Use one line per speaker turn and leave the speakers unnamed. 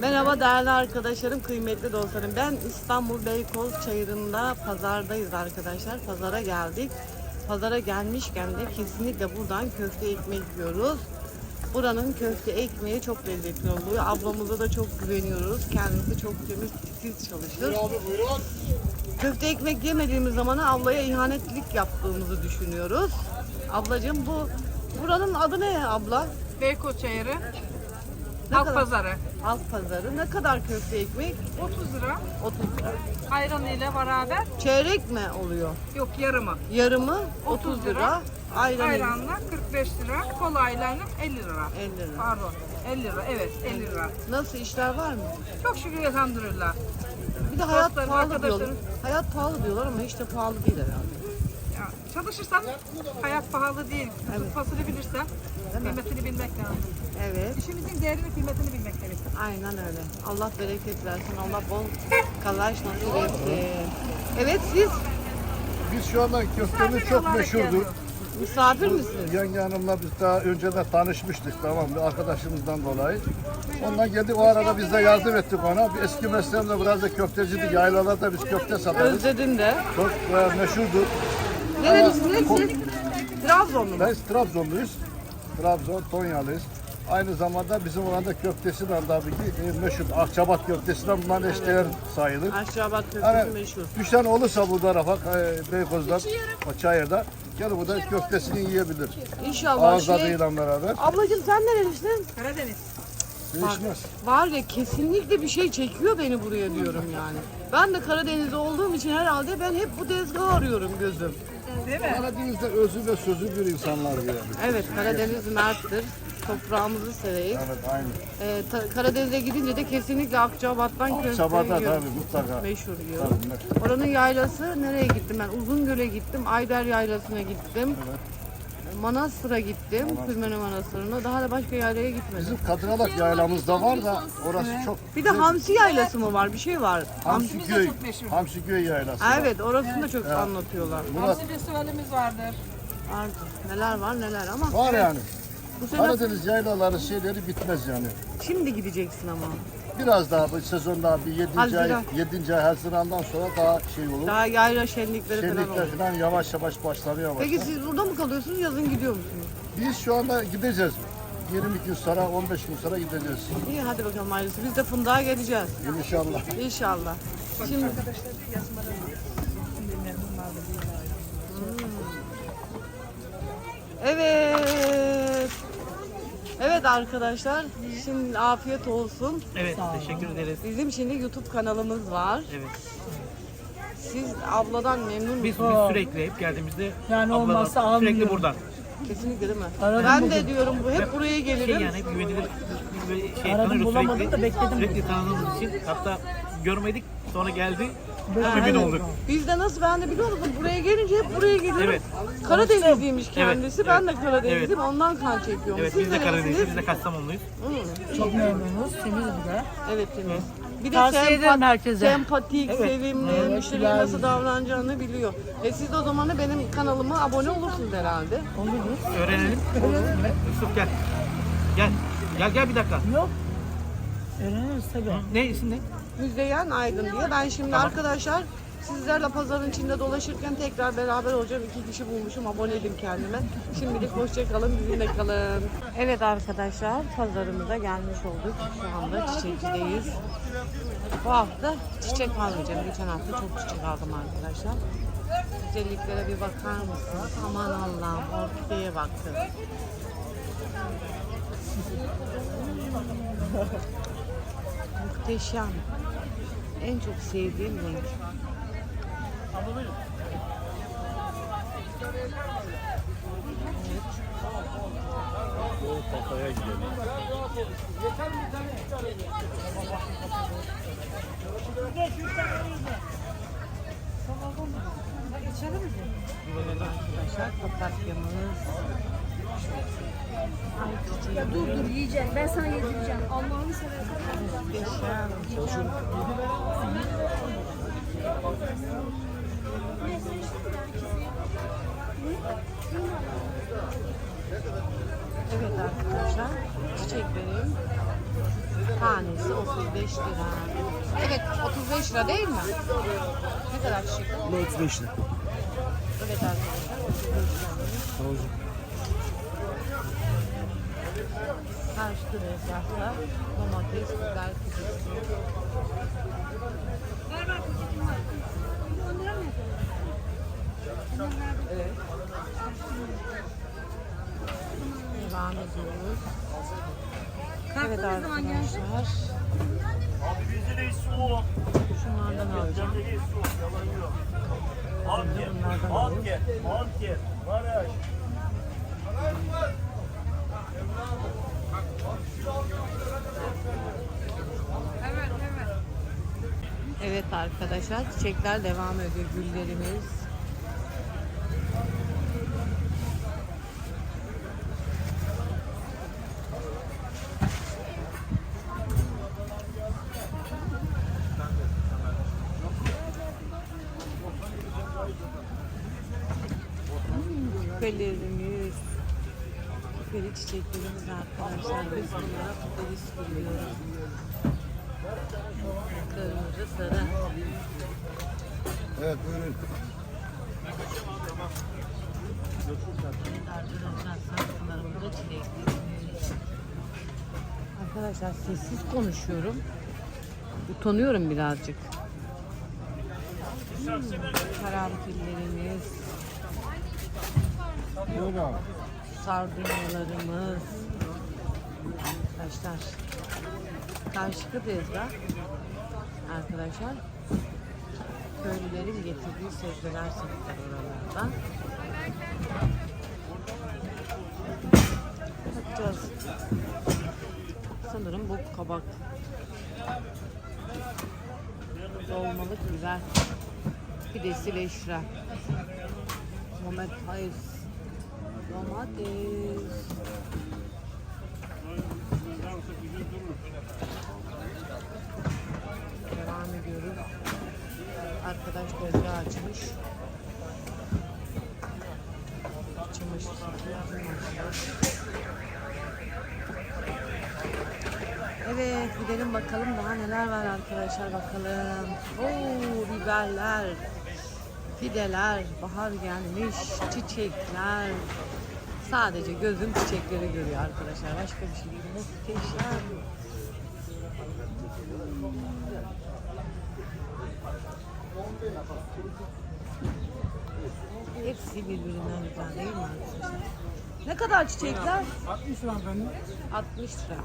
Merhaba değerli arkadaşlarım, kıymetli dostlarım. Ben İstanbul Beykoz Çayırı'nda pazardayız arkadaşlar. Pazara geldik. Pazara gelmişken de kesinlikle buradan köfte ekmek yiyoruz. Buranın köfte ekmeği çok lezzetli oluyor. Ablamıza da çok güveniyoruz. Kendisi çok temiz, titiz çalışır. Köfte ekmek yemediğimiz zaman ablaya ihanetlik yaptığımızı düşünüyoruz. Ablacığım bu buranın adı ne abla?
Beykoz Çayırı,
Ne
Halk
kadar?
Pazarı.
Halk pazarı. Ne kadar köfte ekmek?
30 lira.
30 lira.
Ayran ile beraber
Çeyrek mi oluyor?
yok yarımı.
Yarımı 30
30
lira.
lira.
Ayran
Ayranla 45 lira, kolayla 50 lira.
50 lira.
Pardon, 50 lira. Evet, 50 lira.
Nasıl işler var mı?
Çok şükür elhamdülillah.
Bir de hayat
Dostlarım,
pahalı
arkadaşlarım.
diyorlar. Hayat pahalı diyorlar ama hiç de pahalı değil herhalde.
Çalışırsan hayat pahalı değil.
Evet.
Tutmasını bilirsen kıymetini bilmek lazım.
Evet.
İşimizin değerini kıymetini bilmek gerekiyor.
Aynen öyle. Allah bereket versin. Allah bol kazanç nasip etsin. Evet siz
Biz şu anda köftemiz
Misafir
çok
olarak
meşhurdur.
geliyoruz.
misafir misiniz?
Yenge Hanım'la biz daha önceden tanışmıştık tamam bir arkadaşımızdan dolayı. Ondan geldi o arada biz de yardım ettik ona. Bir eski mesleğimde biraz da köfteciydik. Yaylalarda biz köfte satarız.
Özledim de.
Çok e, meşhurdur.
Trabzonlu?
Biz Trabzonluyuz. Trabzon, Tonyalıyız. Aynı zamanda bizim oranda köftesi de tabii ki e, meşhur. Akçabat köftesi de bunların eşdeğer sayılır.
Aşağı köftesi
Yani
meşhur.
düşen olursa bu tarafa e, Beykoz'dan, o çayırda gel burada köftesini yiyebilir.
İnşallah
Ağız
şey...
tadıyla beraber.
Ablacığım sen nerelisin?
Karadeniz.
Değişmez.
Var ya kesinlikle bir şey çekiyor beni buraya diyorum yani. Ben de Karadeniz'de olduğum için herhalde ben hep bu tezgahı arıyorum gözüm.
Değil mi?
Karadeniz'de özü ve sözü bir insanlar yani.
Evet Karadeniz merttir. Toprağımızı seveyim.
Evet aynı.
Ee, ta- Karadeniz'e gidince de kesinlikle Akçabat'tan köfte
Akçabat'ta
yiyorum.
tabii mutlaka.
Meşhur yiyor.
Tabii.
Oranın yaylası nereye gittim ben? Uzungöl'e gittim. Ayder Yaylası'na gittim. Manastır'a gittim. Kürmene Manastırı'na. Daha da başka yaylaya gitmedim.
Bizim Kadıralak yaylamızda var da orası çok
Bir de Hamsi Yaylası mı var? Bir şey var.
Hamsi
de
Göy,
çok meşhur.
Hamsi Göy yaylası.
Ha, Evet orasını da çok anlatıyorlar.
Murat
Hamsi festivalimiz vardır.
Vardı. Neler var neler ama
var yani.
bu sene
Karadeniz yaylaları şeyleri bitmez yani.
şimdi gideceksin ama.
Biraz daha bu sezon daha bir 7. ay,
Haziran.
7. ay Haziran'dan sonra daha şey olur.
Daha yayla şenlikleri falan
Şenlikler
olur.
falan yavaş yavaş başlanıyor.
Peki
başlar.
siz burada mı kalıyorsunuz yazın gidiyor musunuz?
Biz şu anda gideceğiz. 20 gün sonra, 15 gün sonra gideceğiz.
İyi hadi bakalım ailesi. Biz de fındığa geleceğiz.
İnşallah.
İnşallah. Şimdi Evet. Evet arkadaşlar. Şimdi afiyet olsun.
Evet, teşekkür ederiz.
Bizim şimdi YouTube kanalımız var.
Evet.
Siz abladan memnun
Biz,
musunuz?
biz sürekli hep geldiğimizde
Yani
abladan
olmazsa
sürekli
almıyorum.
buradan.
Kesinlikle değil mi?
Aradım
ben de diyorum bu hep buraya
Şey
gelirim.
yani hep güvenilir böyle şey
Aradım,
tanıyoruz
bulamadım
sürekli.
da bekledim
Sürekli tanıdığımız için hatta görmedik sonra geldi.
Ha,
Emin
evet.
olduk.
Biz de nasıl ben de biliyor musun? Buraya gelince hep buraya gelirim.
Evet.
Karadenizliymiş kendisi.
Evet,
Ben de Karadenizliyim. Ondan kan çekiyorum.
Evet
Siz
biz de Karadenizliyiz,
nerelisiniz?
biz de Kastamonluyuz.
Hı.
Çok memnunuz. Temiz bir de.
Evet temiz. Bir de
Tavsiye
sempa-
ederim herkese.
sempatik,
Evet.
sevimli,
Evet,
müşteriye
güzel.
nasıl davranacağını biliyor. E siz de o zaman da benim kanalıma abone olursunuz herhalde.
Oluruz.
Öğrenelim. Yusuf gel. Gel. Gel gel bir dakika.
Yok. Öğreniriz tabii.
Ne isim ne?
Müzeyyen Aydın diye. Ben şimdi arkadaşlar sizlerle pazarın içinde dolaşırken tekrar beraber olacağım. İki kişi bulmuşum. Aboneydim kendime. Şimdilik hoşça kalın. Bizimle kalın. Evet arkadaşlar pazarımıza gelmiş olduk. Şu anda çiçekçideyiz. Bu hafta çiçek almayacağım. Geçen hafta çok çiçek aldım arkadaşlar. Güzelliklere bir bakar mısınız? Aman Allah'ım orkideye baktım. Muhteşem. En çok sevdiğim renk. Evet arkadaşlar papatyamız. Çiçeği
Dur dur yiyeceğim. Ben sana yedireceğim. Allah'ını seversen.
muhteşem. Evet arkadaşlar çiçeklerim Tanesi 35 lira. Evet 35 lira değil mi? Ne kadar çiçek?
Bu 35 lira.
Evet arkadaşlar 35 lira. Karşı tezgahta domates, biber, kutusu.
Ver ver poşetim var. 10 lira mı
Evet. Devam ediyoruz. Evet arkadaşlar.
Abi bizde de soğuk.
Şunlardan alacağım.
Bizde de soğuk. Yalan yok. Antep. Antep, Antep, Maraş.
Evet
arkadaşlar çiçekler devam ediyor güllerimiz. Küpelerimiz, küpeli çiçeklerimiz arkadaşlar. Biz bunlara küpeli sürüyoruz. Kırmızı, sarı.
Evet buyurun.
Arkadaşlar sessiz konuşuyorum. Utanıyorum birazcık. Hmm, karanfillerimiz,
Buyurun.
Sardunyalarımız. Arkadaşlar karşılıklı tezgah. Arkadaşlar köylülerin getirdiği sebzeler satılır oralardan. Bakacağız. Sanırım bu kabak. Dolmalık biber. Pidesi 5 lira. Domates. Domates. Devam ediyoruz. Arkadaş tezgah açmış. Çamaşır Evet gidelim bakalım daha neler var arkadaşlar bakalım. Oo biberler, fideler, bahar gelmiş, çiçekler. Sadece gözüm çiçekleri görüyor arkadaşlar. Başka bir şey değil. Muhteşem. Hepsi birbirinden güzel değil mi arkadaşlar? Ne kadar çiçekler?
60 lira efendim.
60 lira.